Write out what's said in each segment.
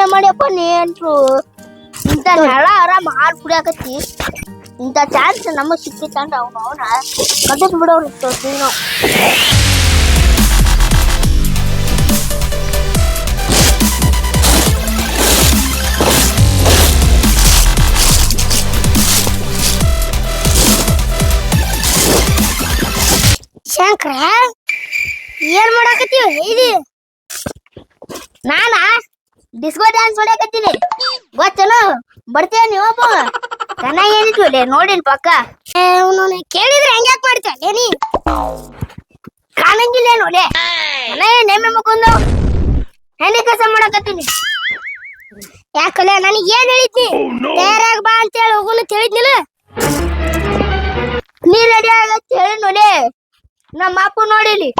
ಪುಣ್ಯ ಮಾಡ್ಯಪ್ಪ ನೀ ಅಂಟ್ರು ಇಂಥ ನೆಳ ಆರಾಮ್ ಹಾಲು ಕುಡಿಯಾಕತ್ತಿ ಇಂಥ ಚಾನ್ಸ್ ನಮಗ್ ಸಿಕ್ಕಿತ್ತಂದ್ರ ಅವ್ನು ಅವನ ಕದಕ್ ಬಿಡೋರು ಇತ್ತು ನಾವು ಶಂಕರ ಏನ್ ಮಾಡಾಕತ್ತೀವ ಇದು ನಾನಾ ಡಿಸ್ಕೋ ಡ್ಯಾನ್ಸ್ ಹೊಡ್ಯಾಕತ್ತೀನಿ ಗೊತ್ತೇನು? ಬರ್ತೀಯ ನೀವಪ್ಪ ಚೆನ್ನಾಗಿ ಲೇ ನೋಡಿನ್ ಪಕ್ಕ. ಅವನು ಕೇಳಿದ್ರೆ ಹೆಂಗ್ಯಾಕ್ ಮಾಡ್ತೀಯ? ನೀ ಕಾಣಂಗಿಲ್ಲ ನೋಡೆ ಚೆನ್ನಾಗಿ ನೇಮೆ ಮಕ್ಕೊಂದು ಹೆಣ್ಣೆ ಕೆಲಸ ಮಾಡಕತ್ತೀನಿ? ಯಾಕಲ್ಲ ನನಗೆ ಏನ್ ಹೇಳಿದ್ನಿ ನೇರಾಗ ಬಾ ಅಂತೇಳಿ ಹೋಗುನು ತಿಳಿದ್ನಿಲ್ಲ ನೀ ರೆಡಿ ಆಗತ್ತ ಹೇಳಿ ನೋಡಿ ನಮ್ಮ ಅಪ್ಪ ನೋಡಿಲಿ.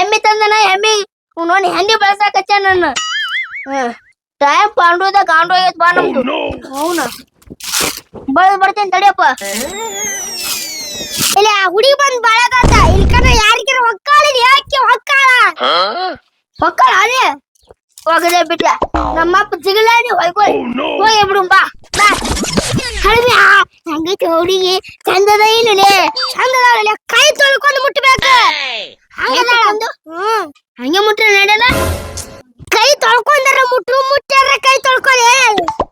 ಎಮ್ಮಿ ತಂದನ ಎಮ್ಮಿ. ನೋಡಿ ಹೆಂಡಿ ಬಳಸಾಕಚ್ಚ ನನ್ನ. ಟೈಮ್ ಪಾಂಡುದ ಗಾಂಡು ಆಗೈತ್ ಬಾ ನಮ್ದು ಅವನ ಬಳ ಬರ್ತೇನೆ ತಡಿಯಪ್ಪ. ಇಲ್ಲಿ ಆ ಹುಡುಗಿ ಬಂದ್ ಬಾಳಗಾತ ಇಲ್ಲಿ ಕಣ ಯಾರಿಗಾರ ಹೊಕ್ಕಾಳಿದ್ ಯಾಕೆ ಹೊಕ್ಕಾಳ? ಹೊಕ್ಕಾಳ ಅದೇ ಹೋಗದೆ ಬಿಟ್ಟ ನಮ್ಮಪ್ಪ ಜಿಗಲಾಡಿ ಹೊಯ್ಕೊಯ್ ಹೋಗಿ ಬಿಡು ಬಾ. ಬಾ. ಕಡಿಮೆ ಹಂಗೈತಿ ಹುಡುಗಿ. ಚಂದದ ಏನಿದೆ ಚಂದದ ಕೈ ತೊಳ್ಕೊಂಡು ಮುಟ್ಟಬೇಕು ಹಂಗದಾಳ ಒಂದು ಹ್ಮ್. ಹಂಗೆ ಮುಟ್ರೆ ನಡೆಯಲ್ಲ? ಕೈ ತೊಳ್ಕೊಂಡಾರ ಮುಟ್ರು ಮುಟ್ಟಾರ ಕೈ ತೊಳ್ಕೊಳ್ಳಿ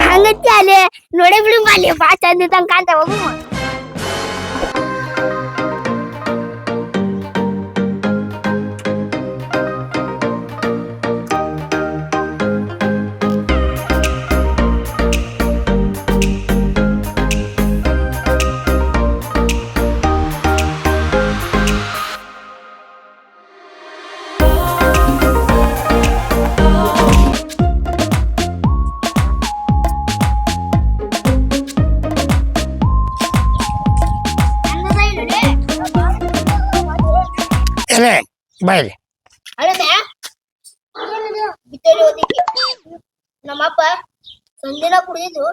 ಹಂಗತ್ತೆ ಅಲ್ಲಿ ನೋಡೇ ಬಿಡು ಅಲ್ಲಿ ಬಾ ಚಂದ ಹೋಗು ಸಂದಿನ ಕುಡಿದಿದ್ದು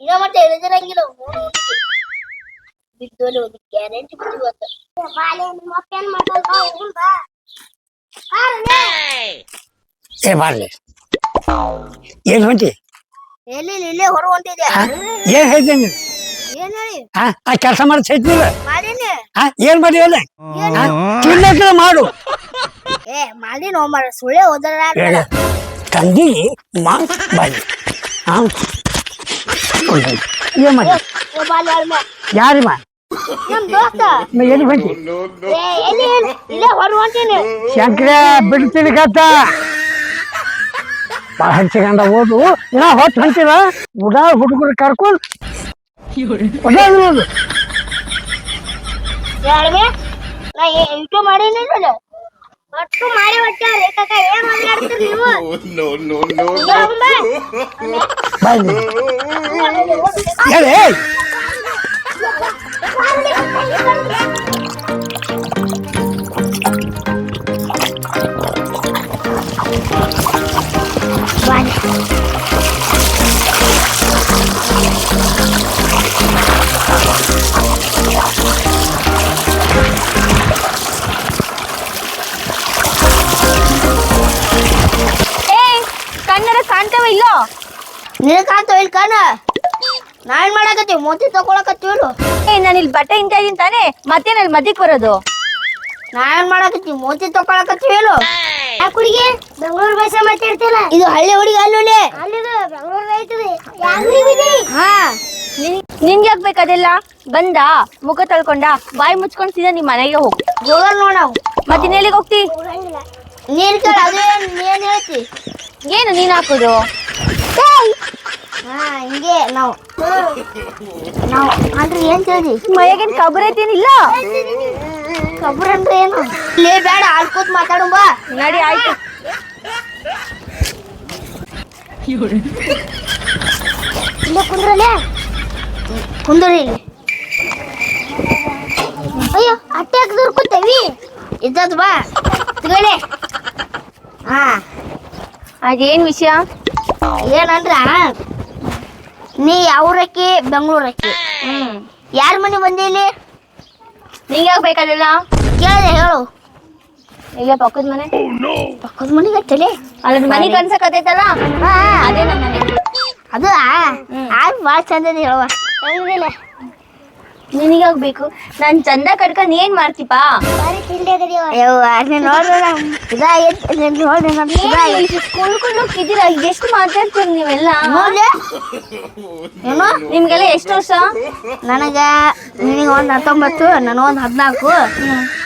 ಇನ್ನ ಮತ್ತೆ ಎಳೆದಿರಂಗಿಲ್ಲ ಬಿದ್ದೋಲಿ ಗ್ಯಾರಂಟಿ ಬಿದ್ದು ಇವತ್ತು ನಿಮ್ಮಪ್ಪ ಏನ್ ಮಾಡ್ತಾನ ಏ ಬಾರ್ಲಿ. ಏನ್ ಹೊಂಟಿ? ಎಲ್ಲಿ ಇಲ್ಲೇ ಹೊರ ಹೊಂಟಿದ್ಯಾ? ಏನ್ ಹೇಳ್ತೀನಿ ಏನ್ ಹೇಳಿ? ಆ ಕೆಲಸ ಮಾಡಿ ಸೈತಿಲ್ಲ ಮಾಡೀನಿ. ಏನ್ ಮಾಡಿ ಅಲ್ಲ ತಿನ್ನಕ್ಕೆ ಮಾಡು. ಏ ಮಾಡಿನ ಹೋಮರ ಸುಳ್ಳೆ ಹೋದ್ರ ಹೇಳ. ತಂದಿ ಮಾ ಬಾಯ್ಲಿ ಹಾ ಏನ್ ಮಾಡಿ ಯಾರಿ ಮಾ? ನಮ್ ದೋಸ್ತ. ಎಲ್ಲಿ ಹೊಂಟೀನಿ. ಶಂಕರ ಬಿಡ್ತೀನಿ ಕತ್ತ ಭಾಳ ಹಂಚಿಕೊಂಡ ಓದು ನಾ ಹೊತ್ತು ಹಂಚಿದ ಉಡಾ ಹುಡುಗರು ಕರ್ಕೊಂಡು. ನಾ ಮಾಡೀನಿ ನೋಡು ಒಟ್ಟು ಮಾಡಿ ಒಟ್ಟ ರೇಖಕ ಏನ್ ಮಾತಾಡ್ತೀರಿ ನೀವು no, no, no, ಈಗ ಹೋಗ್ಬಾ. ಬಾಯ್ಲಿ ಹೇಳಿ ಏನ್ ಮಾಡಾಕತ್ತೀವಿ ಮೋತಿ ತಗೊಳಕತ್ತೀವಲ್ಲ ಏ ನಾನು ಇಲ್ಲಿ ಬಟ್ಟೆ ಹಿಂತಾಯಿದ್ದೀನಿ ತಾನೆ ತಾನೇ ಮತ್ತೆ ನಾನು ಮದ್ದಿಗೆ ಬರೋದು? ನಾನ್ ಏನ್ ಮಾಡಾಕತ್ತೀವಿ ಮೋತಿ ತಗೊಳಕತ್ತೀವಲ್ಲ ಆ ಹುಡುಗಿ ಬೆಂಗಳೂರು ಭಾಷೆ ಮಾತಾಡ್ತಿಲ್ಲ ಇದು ಹಳ್ಳಿ ಹುಡುಗಿ ಅಲ್ಲಿ ಅಲ್ಲಿದು ಬೆಂಗಳೂರು ಐತದೆ ಹಾ. ನಿನ್ಗೆ ಯಾಕೆ ಬೇಕದೆಲ್ಲ ಬಂದ ಮುಖ ತಳ್ಕೊಂಡ ಬಾಯಿ ಮುಚ್ಕೊಂಡ್ ಸೀದಾ ನಿಮ್ ಮನೆಗೆ ಹೋಗ್. ಹೋಗಲ್ ನೋಡ್ ನಾವು. ಮತ್ತೆ ಎಲ್ಲಿಗೆ ಹೋಗ್ತಿ? ನೀನ್ ಕೇಳ ಅದೇ ನೀನ್ ಹೇಳ್ತಿ. ಏನು ನೀನ್ ಹಾಕೋದು? ಹಿಂಗೆ ನಾವು. ನಾವು ಅಂದ್ರೆ ಏನ್ ತಿಳಿದಿ ಮೈಯಾಗೇನ್ ಕಬ್ರ ಐತೇನಿಲ್ಲ ಕಬ್ರ ಅಂದ್ರೆ ಏನು? ಲೇ ಬೇಡ ಆಡ್ಕೋತ್ ಮಾತಾಡು ಬಾ. ನಡಿ ಆಯ್ತು. ಇಲ್ಲ ಕುಂದ್ರಲೆ? ಕುಂದ್ರಿ ಇಲ್ಲಿ. ಅಯ್ಯೋ ಅಟ್ಯಾಕ್ ದುರ್ಕೊತೇವಿ ಇದ್ದದ್ ಬಾ. ತಗೊಳ್ಳಿ ಹಾ. ಅದೇನ್ ವಿಷಯ? ಏನಂದ್ರ ನೀ ಯಾವ್ರಕ್ಕಿ ಬೆಂಗಳೂರಕ್ಕಿ? ಹ್ಮ್ ಯಾರ ಮನೆ ಬಂದಿ ಇಲ್ಲಿ? ನಿಂಗೆ ಯಾಕೆ ಬೇಕಾದಿಲ್ಲ ಕೇಳಿದೆ ಹೇಳು. ಈಗ ಪಕ್ಕದ ಮನೆ. ಪಕ್ಕದ ಮನೆಗೆ ತಲೆ ಅಲ್ಲ ಮನೆ ಕನ್ಸಕತ್ತೈತಲ್ಲ ಹಾ ಅದೇ ನಮ್ಮ ಮನೆ. ಅದು ಆಗ್ ಭಾಳ ಚಂದ ಇದೆ ಹೇಳುವ ಹಂಗಿಲ್ಲ. ನಿನಗಾಗ್ ಬೇಕು ನಾನ್ ಚಂದ ಕಟ್ಕೊಂಡ್ ಏನ್ ಮಾಡ್ತೀಪಾ? ನೀನ್ ನೀನ್ ಕುಳ್ಕೊಂಡು ಎಷ್ಟು ಮಾತಾಡ್ತೀರಿ ನೀವೆಲ್ಲ? ನಿಮ್ಗೆಲ್ಲ ಎಷ್ಟು ವರ್ಷ? ನನಗ ನಿನಗೆ ಒಂದ್ ಹತ್ತೊಂಬತ್ತು ನನಗೊಂದ್ ಹದ್ನಾಲ್ಕು.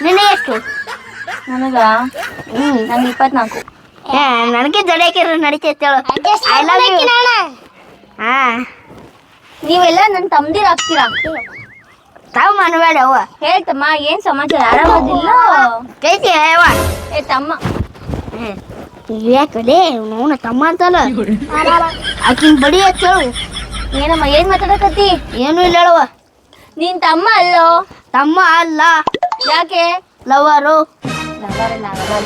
ನಿನಗೆ ಎಷ್ಟು? ನನಗ? ಹ್ಮ್ ನಂಗೆ ಇಪ್ಪತ್ನಾಲ್ಕು. ನನಗೆ ಜಡಿಯಾಕಿರ ನಡಿತೈತೆ ಐ ಲವ್ ಯು ಹಾ. ನೀವೆಲ್ಲ ನನ್ನ ತಮ್ದಿರ್ ಆಗ್ತೀರಾ? ತಾವು ಮಾಡಬೇಡ ಅವ್ವ. ಹೇಳ್ತಮ್ಮ ಏನ್ ಸಮಾಚಾರ? ಆರಾಮದಿಲ್ಲ ಕೈತಿ ಅವ್ವ ಏ ತಮ್ಮ. ಯಾಕಡೆ ನೋನ ತಮ್ಮ ಅಂತಲ್ಲ. ಆಕಿನ ಬಡಿ ಹಚ್ಚಳು ಹೇಳು. ಏನಮ್ಮ ಏನ್ ಮಾತಾಡಕತ್ತಿ? ಏನು ಇಲ್ಲ ಹೇಳುವ. ನೀನ್ ತಮ್ಮ ಅಲ್ಲೋ? ತಮ್ಮ ಅಲ್ಲ. ಯಾಕೆ? ಲವರು.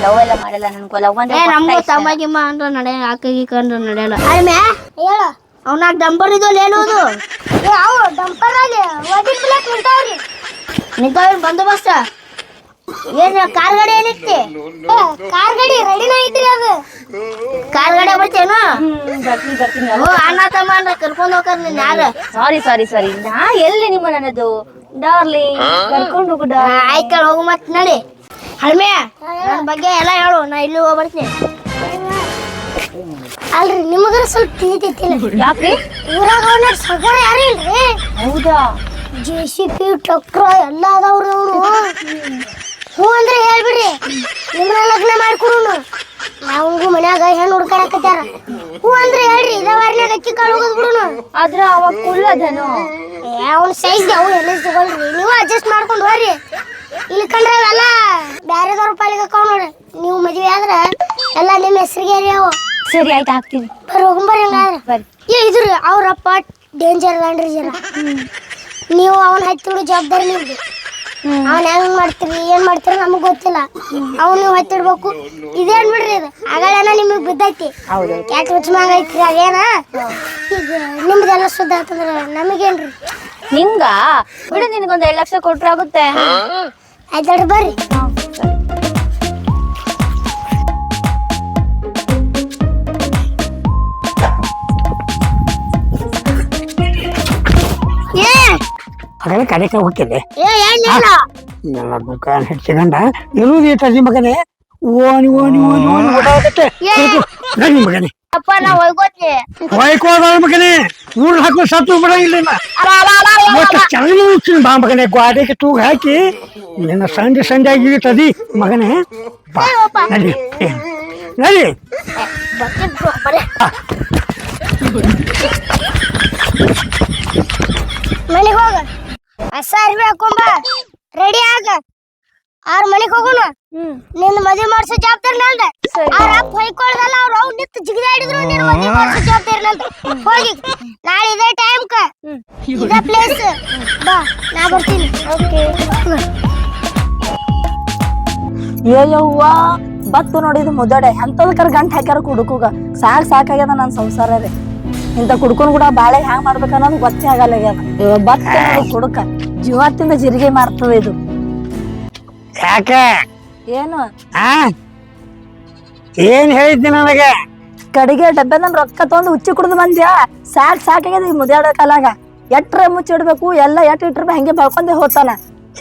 ಲವ್ ಎಲ್ಲ ಮಾಡಲ್ಲ ನನ್ಗೋ. ಲವ್ ಏ ಅಂದ್ರೆ ನಮ್ಗೂ. ತಮ್ಮ ಗಿಮ್ಮ ಅಂದ್ರೆ ನಡೆ ಆಕಗಿ ಕಂಡ್ರೆ ನಡೆಯಲ್ಲ. ಅಲ್ಮ್ಯಾ ಹೇಳು. ಅವನ ಡಂಪರ್ ಇದಲ್ಲ ಏನೋದು ಅವು ಡಂಪರ್ ಅಲ್ಲಿ ಒದಿ ಬಿಲಕ್ ನಿಂತಾವ್ರಿ ನಿಂತಾವ್ರಿ ಬಂದೋಬಸ್ತ. ಏನ್ ಕಾರ್ ಗಾಡಿ ಏನಿತ್ತಿ ಕಾರ್ ಗಾಡಿ ರೆಡಿನ ಐತ್ರಿ ಅದು. ಕಾರ್ ಗಾಡಿ ಬರ್ತೇನು ಓ ಅಣ್ಣ ತಮ್ಮ ಅಂದ್ರೆ ಕರ್ಕೊಂಡು ಹೋಗ್ತಾರ ನಿನ್ ಯಾರು? ಸಾರಿ ಸಾರಿ ಸಾರಿ ನಾ ಎಲ್ಲಿ ನಿಮ್ಮ ನನ್ನದು? ಡಾರ್ಲಿಂಗ್ ಕರ್ಕೊಂಡು ಹೋಗು darling. ಆಯ್ತು ಹೋಗು ಮತ್ ನಡಿ. ಹಳ್ಮೆ ನನ್ನ ಬಗ್ಗೆ ಎಲ್ಲ ಹೇಳು ನಾ ಇಲ್ಲಿ ಹೋಗಿ ಬರ್ತೀನಿ ಅಲ್ರಿ ನಿಮಗರ ಸ್ವಲ್ಪ ತಿಳಿತೈತಿಲ್ಲ ಯಾಕ್ರಿ? ಊರಾಗ ಅವನ ಸಗರ ಯಾರು ಇಲ್ರಿ. ಹೌದಾ? ಜೆ ಸಿ ಪಿ ಟ್ರಕ್ರ ಎಲ್ಲ ಅದಾವ್ರಿ ಅವನು ಹ್ಞೂ ಅಂದ್ರೆ ಹೇಳ್ಬಿಡ್ರಿ ನಿಮ್ಮನ್ನ ಲಗ್ನ ಮಾಡ್ಕೊಡೋನು. ನಾವಂಗೂ ಮನ್ಯಾಗ ಹೆಣ್ಣು ಹುಡ್ಕಾಡಕತ್ತಾರ ಹ್ಞೂ ಅಂದ್ರೆ ಹೇಳ್ರಿ ಇದ ವಾರನ್ಯಾಗ ಅಕ್ಕಿ ಕಾಳು ಹೋಗೋದು ಬಿಡುನು. ಆದ್ರ ಅವಾಗ ಕುಳ್ಳ ಅದನು. ಅವ್ನ ಸೈಜ್ ಅವು ಎಲ್ಲ ತಗೊಳ್ರಿ ನೀವು ಅಡ್ಜಸ್ಟ್ ಮಾಡ್ಕೊಂಡು ಹೋಗ್ರಿ. ಇಲ್ಲಿ ಕಂಡ್ರೆ ಅವೆಲ್ಲ ಬ್ಯಾರೆದವ್ರ ಪಾಲಿಗೆ ಹಾಕಾವ್ ನೋಡ್ರಿ. ನೀವು ಮದ್ವೆ ಆದ್ರೆ ಎಲ್ಲ ನಿಮ್ಮ ಹೆಸರಿಗೆ ರೀ ಅವು. ಸರಿ ಆಯ್ತು ಹಾಕ್ತೀನಿ. ಬರ್ರಿ ಹೋಗಂಬರ್ರಿ ಹಂಗಾದ್ರೆ. ಬರ್ರಿ. ಏ ಇದ್ರಿ ಅವ್ರಪ್ಪ ಡೇಂಜರ್ ಲ್ಯಾಂಡ್ರಿ ನೀವು ಅವನ ಹತ್ತಿಡು ಜವಾಬ್ದಾರಿ ನಿಮ್ದು. ಅವನ್ ಹೆಂಗ್ ಮಾಡ್ತೀರಿ ಏನ್ ಮಾಡ್ತೀರಿ ನಮಗ್ ಗೊತ್ತಿಲ್ಲ. ಅವ್ನು ನೀವು ಹತ್ತಿಡ್ಬೇಕು. ಇದೇನ್ ಬಿಡ್ರಿ ಇದು ಆಗಳೇನ ನಿಮಗ್ ಬಿದ್ದೈತಿ ಹೌದು. ಯಾಕೆ ಐತ್ರಿ ಅದೇನ ನಿಮ್ದೆಲ್ಲ ಶುದ್ಧ ಆತಂದ್ರ ನಮಗೇನ್ರಿ? ನಿಂಗ? ಬಿಡು ನಿನಗೊಂದ್ ಎರಡ್ ಲಕ್ಷ ಕೊಟ್ರೆ ಆಗುತ್ತೆ. ಆಯ್ತು ಬರ್ರಿ. ಹಾಗಾದ್ರೆ ಕಡೆಗೆ ಹೋಗ್ತಿದ್ದೆ ಏ ಏನಿಲ್ಲ ಎಲ್ಲ ದುಕಾನ್ ಹೆಚ್ಚಿಗಂಡ ಇರುವುದು ಈಟದಿ ಮಗನೇ. ಓನಿ ಓನಿ ಓನಿ ಓನಿ ಓಡಾಡತ್ತೆ ನಡಿ ಮಗನೇ. ಅಪ್ಪ ನಾ ಹೋಗ್ಕೋತಿ ಹೊಯ್ಕೋದ ಮಗನೇ. ಊರ್ ಹಾಕೋ ಸತ್ತು ಬಿಡಂಗಿಲ್ಲ ಇನ್ನ. ಮತ್ತೆ ಚೆನ್ನಾಗಿ ಉಚ್ಚಿನ ಬಾ ಮಗನೇ. ಗ್ವಾಡೆಗೆ ತೂಗ ಹಾಕಿ. ನಿನ್ನ ಸಂಜೆ ಸಂಜೆ ಆಗಿರ್ತದಿ ಮಗನೇ. ಬಾ. ನಡಿ ಏ, ನಡಿ. ಮನೆಗೆ ಹೋಗ. ಹೊಸ ಅರ್ಬಿ ಹಾಕೊಂಬ ರೆಡಿ ಆಗ. ಆರ್ ಮನೆಗೆ ಹೋಗೋಣ. ಹ್ಮ್. ನಿನ್ನ ಮದುವೆ ಮಾಡ್ಸೋ ಜವಾಬ್ದಾರಿ ನಂದ. ಅವ್ರ ಅಪ್ಪ ಹೊಯ್ಕೊಳ್ದಲ್ಲ ಅವ್ರ ಅವ್ರು ನಿಂತು ಜಿಗಿದಾಡಿದ್ರು ನಿನ್ನ ಮದುವೆ ಮಾಡ್ಸೋ ಜವಾಬ್ದಾರಿ ನಂದ. ಹೋಗಿ. ನಾಳೆ ಇದೇ ಟೈಮ್ಕ ಇದೇ ಪ್ಲೇಸ್ ಬಾ ನಾ ಬರ್ತೀನಿ. ಓಕೆ. ಏಯವ್ವ ಬತ್ತು ನೋಡಿದು ಮುದಡೆ. ಎಂತದಕ್ಕರ ಗಂಟ್ ಹಾಕ್ಯಾರ ಕುಡುಕುಗ. ಸಾಕ್ ಸಾಕಾಗ್ಯದ ನನ್ನ ಸಂಸಾರ ರೀ ಇಂಥ ಕುಡ್ಕೊಂಡ್ ಕೂಡ ಬಾಳೆ ಹ್ಯಾಂಗ್ ಮಾಡ್ಬೇಕು ಅನ್ನೋದು ಗೊತ್ತೇ ಆಗಲ್ಲ ಆಗ್ಯದ ಕುಡುಕ. ಜೀವತ್ತಿಂದ ಜಿರಿಗೆ ಮಾಡ್ತದ ಇದು. ಯಾಕೆ? ಏನು? ಆ? ಏನ್ ಹೇಳಿದ್ದೆ ನನಗೆ? ಕಡಿಗೆ ಡಬ್ಬೆ ನಮ್ ರೊಕ್ಕ ತಗೊಂಡು ಉಚ್ಚಿ ಕುಡ್ದು ಬಂದ್ಯಾ? ಸಾಕ್ ಸಾಕಾಗ್ಯದ ಈ ಮುದ್ಯಾಡ ಕಾಲಾಗ ಎಟ್ರ ಮುಚ್ಚಿಡ್ಬೇಕು ಎಲ್ಲ ಎಟ್ ಇಟ್ರ ಹಂಗೆ ಬಳ್ಕೊಂಡೆ ಹೋತಾನ.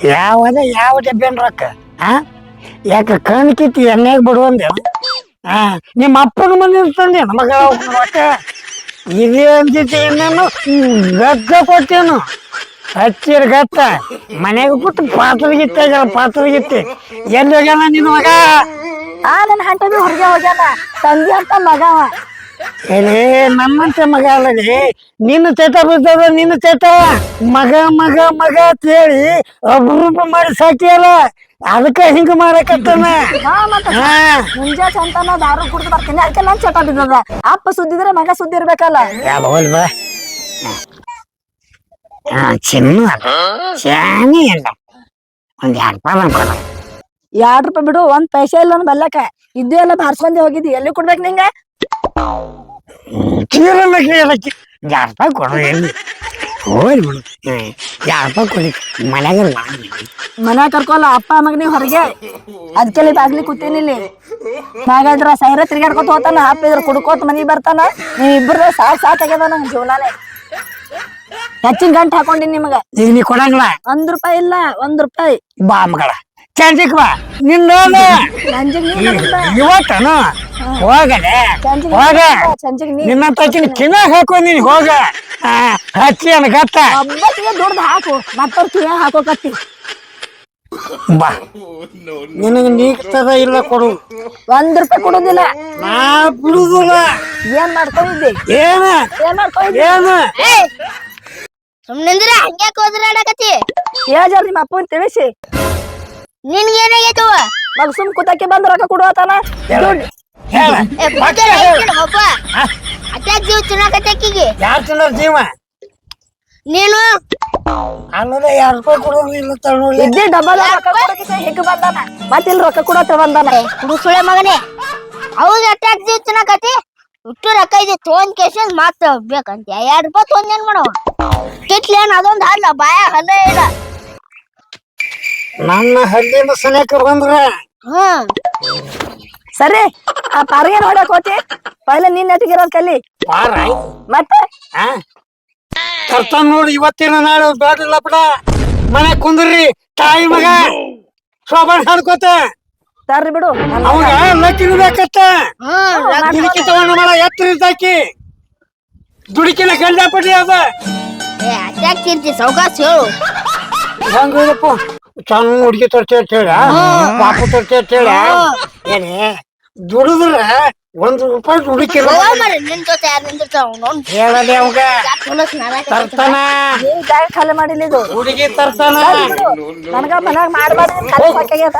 ಯಾವದ ಯಾವ ಡಬ್ಬೇನ್ ರೊಕ್ಕ? ಆ? ಯಾಕೆ ಕಣ್ ಕಿತ್ತಿ ಎಣ್ಣೆಗೆ ಬಿಡುವಂದೆ ಆ? ನಿಮ್ಮ ಅಪ್ಪನ ಮನೆ ಇರ್ತಾನೆ ಮಗ. ರೊಕ್ಕ ಇದೇ ಅಂತಿದ್ದೆ ಇನ್ನೇನು ಗದ್ದ ಕೊಟ್ಟೇನು ಹಚ್ಚಿರ ಗತ್ತ ಮನೆಗೆ ಬಿಟ್ಟು ಪಾತ್ರೆ ಗಿತ್ತಾಗಲ್ಲ ಪಾತ್ರೆ ಗಿತ್ತಿ ಎಲ್ಲಿ ಹೋಗ್ಯಾನ ನಿನ್ನ ಮಗ ಆ ನನ್ ಹಂಟ ಬಿ ಹೊರಗೆ ಹೋಗ್ಯಾನ ತಂದಿ ಅಂತ ಮಗ ಏನೇ ನಮ್ಮಂತೆ ಮಗ ಅಲ್ಲದೆ ನಿನ್ನ ಚೇತ ಬರ್ತದ ನಿನ್ನ ಚೇತ. ಮಗ ಮಗ ಮಗ ಅಂತ ಹೇಳಿ ಅಪರೂಪ ಮಾಡಿ ಸಾಕಿಯಲ್ಲ. ಅದಕ್ಕೆ ಹಿಂಗ ಮಾಡಕತ್ತಾನ. ಹಾ ಮತ್ತ ಹಾ. ಮುಂಜಾ ಚಂತನ ದಾರು ಕುಡ್ದು ಬರ್ತೀನಿ. ಅದಕ್ಕೆ ನನ್ ಚಟ ಬಿದ್ದದ. ಅಪ್ಪ ಸುದ್ದಿದ್ರೆ ಮಗ ಸುದ್ದಿ ಇರ್ಬೇಕಲ್ಲ. ಯಾವ ಹೋಲ್ವಾ ಹಾ ಚಿನ್ನ ಶಾನಿ ಇಲ್ಲ ಒಂದ್ ಎರಡು ರೂಪಾಯಿ ಕೊಡ. ಎರಡ್ ರೂಪಾಯಿ ಬಿಡು ಒಂದ್ ಪೈಸೆ ಇಲ್ಲ ಬಲ್ಲಕ್ಕ. ಬಲ್ಲಕ ಇದ್ದು ಎಲ್ಲ ಬಾರ್ಸ್ಕೊಂಡೆ ಹೋಗಿದ್ದಿ. ಎಲ್ಲಿ ಕೊಡ್ಬೇಕು ನಿಂಗೆ? ಚೀರಲ್ಲ ಕೇಳಕ್ಕೆ ಎರಡು ರೂಪಾಯಿ ಕೊಡ್ರಿ ಹೋಗಿ ಬಿಡು. ರೂಪಾಯಿ ಕೊಡಿ. ಮನೆಗೆ ಮನ್ಯಾಗ ಕರ್ಕೊಲ್ಲ ಅಪ್ಪ ಮಗನಿ ಹೊರಗೆ. ಅದಕ್ಕೆ ಬಾಗ್ಲಿ ಕೂತೀನಿ ಇಲ್ಲಿ. ಹಾಗಾದ್ರ ಸೈರ ತಿರ್ಗಾಡ್ಕೊತ ಹೋತಾನ ಇದ್ರ ಕುಡ್ಕೋತ ಮನಿಗ್ ಬರ್ತಾನ. ನೀವ್ ಸಾ ಸಾಕ್ ಸಾಕಾಗ್ಯದ ನಂಗ್ ಜೀವನಾನೇ. ಹೆಚ್ಚಿನ ಗಂಟ್ ಹಾಕೊಂಡಿನಿ ನಿಮಗ. ಈಗ ನೀ ಕೊಡಂಗಿಲ್ಲ. ಒಂದ್ ರೂಪಾಯಿ ಇಲ್ಲ ಒಂದ್ ರೂಪಾಯಿ. ಬಾ ಮಗಳ. ಚಂದಿಕ್ ಬಾ ನಿನ್ನ ಸಂಜಿಗ್ ನೀ ನಮ್ದ. ಇವತ್ತನು? ಹೋಗಲೆ ಹೋಗ ನಿನ್ನ ತಚ್ಚಿನ ಕಿನ್ನ ಹಾಕೊಂದಿನಿ ಹೋಗ. ಆ, ಹಚ್ಚಿ ಅನ್ ಗತ್ತ ದುಡ್ದು ಹಾಕು ಮತ್ತವ್ರ ಕಿಯ ಹಾಕೋಕತ್ತಿ ಬಾ. ನಿನಗೆ ನೀಗ್ತದ ಇಲ್ಲ ಕೊಡು. ಒಂದ್ ರೂಪಾಯಿ ಕೊಡುದಿಲ್ಲ. ನಾ ಬಿಡುದಿಲ್ಲ. ಏನ್ ಮಾಡ್ಕೊಂಡಿದ್ದೆ? ಏನ? ಏನ್ ಮಾಡ್ಕೊಂಡಿದ್ದಿ? ಏನ? ಸುಮ್ನಿಂದ್ರ ಹಂಗ್ಯಾಕ ಹೋದ್ರಾಡಕತಿ ಏಜಾರ್ ನಿಮ್ಮ ಅಪ್ಪನ್ ತಿಳಿಸಿ. ನಿನ್ಗೇನಾಗೈತವ ಮಗ ಸುಮ್ ಕುತಕ್ಕೆ ಬಂದ್ ರೊಕ್ಕ ಬುದ್ಧಿ ಒಬ್ಬ ಅಟ್ಯಾಕ್ ಜೀವ ತಿನ್ನಕತ್ತಕ್ಕಿಗೆ. ಯಾರ್ ತಿನ್ನೋರ್ ಜೀವ? ನೀನು? ಅಲ್ಲದೆ ಯಾರು ರೂಪಾಯಿ ಕೊಡೋದಿಲ್ಲ ತಗೊಳ್ಳಿ ಇದ್ದಿ ಡಬಲ್ ಹಿಗ್ ಬಂದಾನ? ಮತ್ತಿಲ್ ರೊಕ್ಕ ಕೊಡತ್ತ ಬಂದಾನ? ಹುಡುಸುಳೆ ಮಗನೇ. ಹೌದು ಅಟ್ಯಾಕ್ ಜೀವ ತಿನ್ನಕತಿ ಇಟ್ಟು ರೊಕ್ಕ ಇದೆ ತೊಗೊಂಡ್ ಕೇಸನ್ ಮಾತ್ರ ಬೇಕಂತ ಎರಡು ರೂಪಾಯಿ ತೊಗೊಂಡ್ ಏನ್ ಮಾಡವ? ಕಿಟ್ಲೇನ್ ಅದೊಂದು ಹಲ್ಲ ಬಾಯ ಹಲ್ಲ ಇಲ್ಲ. ನನ್ನ ಹಳ್ಳಿ ಸನೇಕ ಬಂದ್ರ? ಹ್ಮ್. ಸರಿ ಆ ಪಾರಿಗೆ ನೋಡಕ್ ಹೋತಿ? ಪೈಲೆ ನಿನ್ನ ನೆಟ್ಟಿಗಿರೋದ್ ಕಲಿ ಪಾರ? ಮತ್ತೆ? ಆ? ತರ್ತಾನ ನೋಡಿ ಇವತ್ತಿನ ನಾಳೆ ಬೇಡಿಲ್ಲ ಬಿಡ. ಮನೆ ಕುಂದ್ರಿ ತಾಯಿ ಮಗ. ಶೋಭನ್ ಹಾಡ್ಕೋತ ತರ್ರಿ ಬಿಡು. ನನ್ ಅವಾಗ ಲಕ್ಕಿನ ಬೇಕತ್ತ ದುಡುಕಿ ತಗೊಂಡು ಮಾಡ ಎತ್ತರ ಇದ್ದಾಕಿ. ದುಡುಕಿನ ಗಂಡಪಟ್ಟಿ ಅದ. ಏ ಅಟ್ಯಾಕ್ ತಿಂತಿ ಸೌಕಾಸ್ ಹೇಳು. ಹೆಂಗಪ್ಪ ಚಂದ ಹುಡುಗಿ ತರ್ತಿ ಅಂತ ಹೇಳ ಪಾಪ ತರ್ತಿ ಅಂತ ಹೇಳ ಏನೇ ದುಡಿದ್ರ ಒಂದ್ ರೂಪಾಯಿ ಮರ ನಿನ್ ಜೊತೆ ಯಾರು ನಿಂದಿರ್ತಾವ ಹೇಳದೆ ಅವಾಗ. ತರ್ತಾನ. ಖಾಲಿ ಮಾಡಿಲ್ಲ ಇದು. ಹುಡುಗಿ ತರ್ತಾನ. ನನಗ ಮನ್ಯಾಗ ಮಾಡಬಾರ್ದು ಖಾಲಿ ಸಾಕಾಗ್ಯದ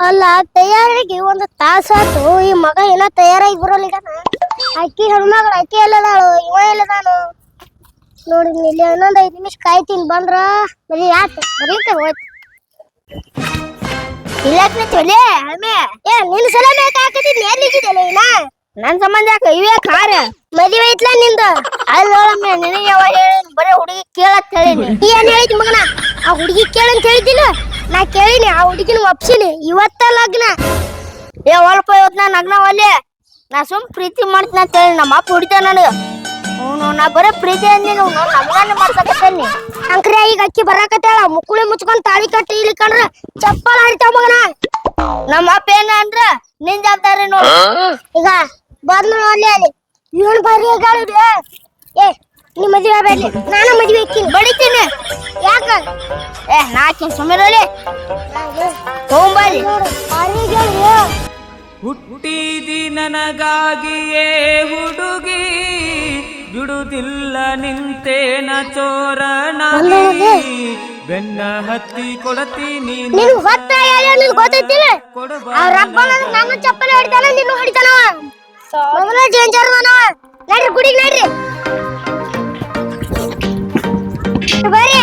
ಅಲ್ಲ ತಯಾರಿಗೆ ಒಂದು ತಾಸಾತು ಈ ಮಗ ಏನೋ ತಯಾರಾಗಿ ಬರೋಲ್ಲ ಈಗ. ಅಕ್ಕಿ ಹೆಣ್ಮಗಳು ಅಕ್ಕಿ ಎಲ್ಲದಾಳು ಇವ ಎಲ್ಲದಾನು ನೋಡಿ, ಇಲ್ಲಿ ಇನ್ನೊಂದ್ ಐದ್ ನಿಮಿಷ ಕಾಯ್ತೀನಿ, ಬಂದ್ರ? ಬರೀ ಆತ ಬರ್ಲಿಕ್ಕೆ ಹೋಯ್ತು. ಇಲ್ಲಕ್ ನಿಂತೊಲೆ ಏ, ನಿನ್ ಸಲ ಬೇಕಾಕತಿದ್ ಎಲ್ಲಿದ್ದಿದ್ದಲ್ಲ ಇನ್ನ? ನನ್ ಸಂಬಂಧ ಯಾಕ? ಇವೇ ಕಾರ. ಮದುವೆ ಐತ್ಲ ನಿಂದು? ಅಲ್ಲಿ ನೋಡಮ್ಮ, ನಿನಗೆ ಯಾವ ಹೇಳಿ ಬರೀ ಹುಡುಗಿ ಕೇಳತ್ ಹೇಳಿನಿ ಏನ್ ಹೇಳಿದ್ ಮಗನ? ಆ ಹುಡುಗಿ ಕೇಳಂತ ಹೇಳಿದ್ದಿಲ್ಲ? ನಾ ಕೇಳಿನಿ, ಆ ಹುಡುಗಿನ ಒಪ್ಸಿನಿ. ಇವತ್ತ ಲಗ್ನ. ಏ ಒಲ್ಪ ಇವತ್ ನಾ ನಗ್ನ ಒಲ್ಲೆ ನಾ ಸುಮ್ ಪ್ರೀತಿ ಮಾಡ್ತೀನಿ ಅಂತ ಹೇಳಿ ನಮ್ಮ ಅಪ್ಪ ಹುಡಿತ ನನಗ. ಅವನು ನಾ ಬರೀ ಪ್ರೀತಿ ಅಂದಿನ ನಮ್ಗಾನೆ ಮಾಡ್ಸಕತ್ತೇನಿ. ಅಂಕ್ರೆ ಈಗ ಅಕ್ಕಿ ಬರಾಕತ್ತಾಳ ಮುಕ್ಕುಳಿ ಮುಚ್ಕೊಂಡ್ ತಾಳಿ ಕಟ್ಟಿ ಇಲ್ಲಿ ಕಂಡ್ರ ಚಪ್ಪಲ್ ಹರಿತಾವ ಮಗನ. ನಮ್ಮ ಅಪ್ಪ ಏನ ಅಂದ್ರ ನಿನ್ ಜವಾಬ್ದಾರಿ ನೋಡು. ಈಗ ಬಂದ್ಲು ಅಲ್ಲಿ ಅಲ್ಲಿ. ಇವನ್ ಬರ್ರಿ ಗಾಳಿ ಏ ನೀ ಮದ್ವೆ ಆಗ್ಬೇಡಿ. ನಾನು ಮದ್ವೆ ಇಕ್ಕಿನಿ ಬಡಿತೀನಿ. ಯಾಕ? ಏ ನಾಕಿನ್ ಸುಮ್ಮನೆ ತಗೊಂಬಲ್ಲಿ ಹುಟ್ಟಿದಿ ನನಗಾಗಿಯೇ ಹುಡುಗಿ. ಬಿಡುದಿಲ್ಲ ನಿಂತೇನ ಚೋರನಾಗಿ ಬೆನ್ನ ಹತ್ತಿ ಕೊಡತೀನಿ ನೀನು. ಹೊತ್ತ ನಿನ್ ಗೊತ್ತೈತಿಲ್ಲ. ಅವ್ರ ಅಪ್ಪ ನನ್ನ ಚಪ್ಪಲಿ ಹೊಡಿತಾನ ನಿನ್ನ ಹೊಡಿತಾನವ ಮೊದಲ ಡೇಂಜರ್ ಅದಾನವ ನಡ್ರಿ ಗುಡಿಗೆ ನಡ್ರಿ. ಬರ್ರಿ ಬರ್ರಿ.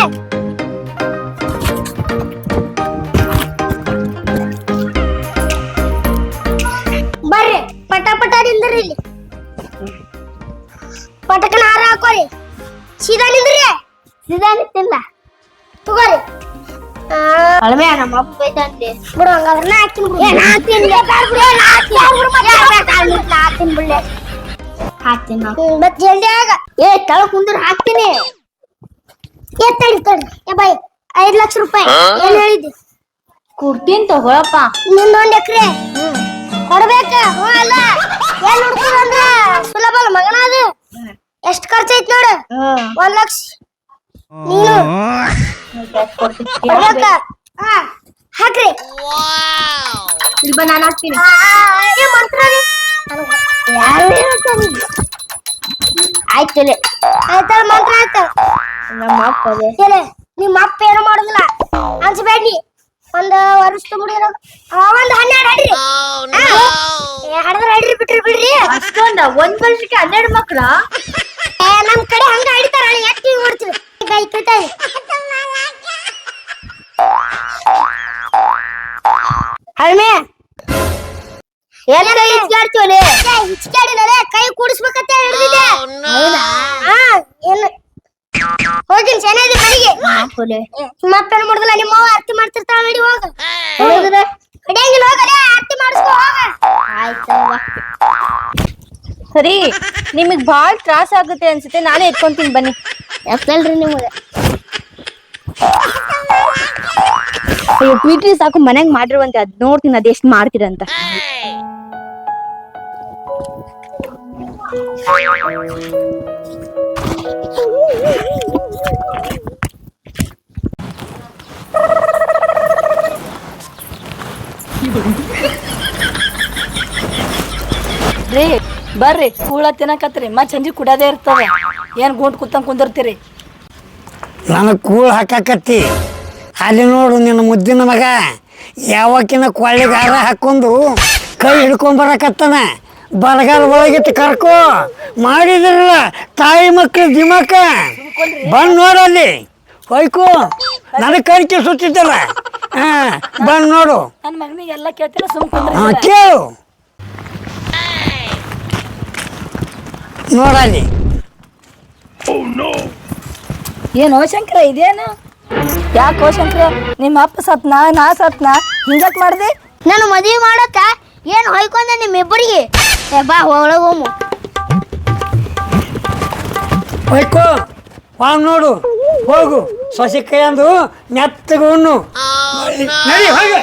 ಹಾಕ್ತೀನಿ ಬಿಡ್ಲೆ. ಹಾಕ್ತೀನಿ ಮತ್ ಜಲ್ದಿ ಆಗ. ಏ ತಳ ಕುಂದ್ರ ಹಾಕ್ತೀನಿ. ಏ ತಡಿ ತಡಿ. ಏ ಬಾಯ್ ಐದ್ ಲಕ್ಷ ರೂಪಾಯಿ. ಏನ್ ಹೇಳಿದ್ದಿ ಕೊಡ್ತೀನಿ ತಗೊಳಪ್ಪ. ನಿನ್ನೊಂದ್ ಎಕರೆ. ಕೊಡ್ಬೇಕ? ಹ್ಞೂ ಅಲ್ಲ. ಏನ್ ಹುಡ್ಕುದಂದ್ರ ಸುಲಭ ಅಲ್ಲ ಮಗನ ಅದು. ಎಷ್ಟ್ ಖರ್ಚೈತ್ ನೋಡು. ಒಂದ್ ಲಕ್ಷ. ನೀನು. ಕೊಡ್ಬೇಕ? ಹಾ. ಹಾಕ್ರಿ. ಇಲ್ಲಿ ಬಾ ನಾನು ಹಾಕ್ತೀನಿ. ಆ, ಏ ಮಂತ್ರ ಆಯ್ತು ನಮ್ಮ ಅಪ್ಪ ನಿಮ್ಮ ಅಪ್ಪ ಏನು ಮಾಡುದಿಲ್ಲ. ಅನ್ಸ್ಬೇಡಿ ಒಂದ್ ವರ್ಷ ತುಂಬಿಡಿರೋ ಒಂದ್ ಹನ್ನೆರಡು ಅಡ್ರಿ. ಹಡದ್ರ ಹಡ್ರಿ ಬಿಟ್ರಿ ಬಿಡ್ರಿ. ಅಷ್ಟೊಂದ ಒಂದ್ ವರ್ಷಕ್ಕೆ ಹನ್ನೆರಡು ಮಕ್ಳ? ಏ, ನಮ್ ಕಡೆ ಹಂಗ ಹಿಡಿತಾರ ಎತ್ತಿ ಹೊಡ್ತೀವಿ ಕೈ ಕೈತಾಯಿ ಹಳ್ಮೆ ಎಲ್ಲ ಕೈ ಹಿಚ್ಕಾಡ್ತೀವಲೆ ಹಿಚ್ಕಾಡಿನಲೆ ಕೈ ಕೂಡಿಸ್ಬೇಕಂತ ಹಿಡಿದಿದ್ದೆ ಹೌದಾ? ಹಾ ಏನು? ಹೋಗಿ ಹೋಗಿನ್ ಚೆನ್ನಾಗಿ ಮನೆಗೆ ಅಪ್ಪನ ಮುಡ್ದಲ್ಲ? ನಿಮ್ಮ ಅವ್ವ ಆರತಿ ಮಾಡ್ತಿರ್ತಾಳ ನಡಿ ಹೋಗ. ಹೋಗಿದ್ರೆ ಕಡಿಯಂಗಿಲ್ಲ ಹೋಗಲೇ ಆರತಿ ಮಾಡಿಸ್ಕೊ ಹೋಗ. ಆಯ್ತವ್ವ ಸರಿ ನಿಮಗ್ ಬಾಳ್ ತ್ರಾಸ ಆಗುತ್ತೆ ಅನ್ಸುತ್ತೆ. ನಾನೇ ಎತ್ಕೊಂತೀನಿ ಬನ್ನಿ. ಎತ್ತಲ್ರಿ ನಿಮಗೆ. ಅಯ್ಯೋ ಪೀಟ್ರಿ ಸಾಕು ಮನ್ಯಾಗ ಮಾಡಿರುವಂತೆ ಅದ್ ನೋಡ್ತೀನಿ ಅದ್ ಎಷ್ಟ್ ಮಾಡ್ತೀರಂತ. ರೀ ಬರ್ರಿ ಕೂಳ ತಿನ್ನಕತ್ರಿ ಮತ್ ಸಂಜೆ ಕುಡದೇ ಇರ್ತದ. ಏನ್ ಗುಂಟ್ ಕುತ್ತಂಗ್ ಕುಂದಿರ್ತೀರಿ? ನಾನು ಕೂಳ್ ಹಾಕಾಕತ್ತಿ. ಅಲ್ಲಿ ನೋಡು ನಿನ್ನ ಮುದ್ದಿನ ಮಗ. ಯಾವಕ್ಕಿನ ಕೊಳ್ಳಿಗಾರ ಹಾರ ಹಾಕೊಂಡು ಕೈ ಹಿಡ್ಕೊಂಡ್ ಬರಕತ್ತಾನ? ಬರಗಾಲ ಒಳಗಿಟ್ಟು ಕರ್ಕೋ. ಮಾಡಿದ್ರಲ್ಲ ತಾಯಿ ಮಕ್ಕಳು ದಿಮಕ. ಬಂದ್ ನೋಡಲ್ಲಿ ಹೊಯ್ಕು. ನನಗೆ ಕರಿಕೆ ಸುತ್ತಿದ್ದಲ್ಲ. ಹಾ ಬಂದ್ ನೋಡು. ನನ್ನ ಮಗನಿಗೆ ಎಲ್ಲ ಹಾ ಕೇಳು. ನೋಡಲ್ಲಿ ಏನು ಶಂಕರ ಇದೇನು? ಯಾಕೋ ಶಂಕರ ನಿಮ್ಮ ಅಪ್ಪ ಸತ್ನ ನಾ ಸತ್ನಾ? ಹಿಂಗಕ್ ಮಾಡ್ದೆ? ನಾನು ಮದುವೆ ಮಾಡತ್ತ ಏನ್ ಹೊಯ್ಕೊಂಡೆ ನಿಮ್ಮಿಬ್ಬರಿಗೆ? ಏ ಬಾ ಒಳಗೆ ಹೋಮು. ಹೊಯ್ಕೋ ವಾಂಗ್ ನೋಡು. ಹೋಗು ಸೊಸೆ ಕೈ ಅಂದು ಉಣ್ಣು. ನಡಿ ಹೋಗ.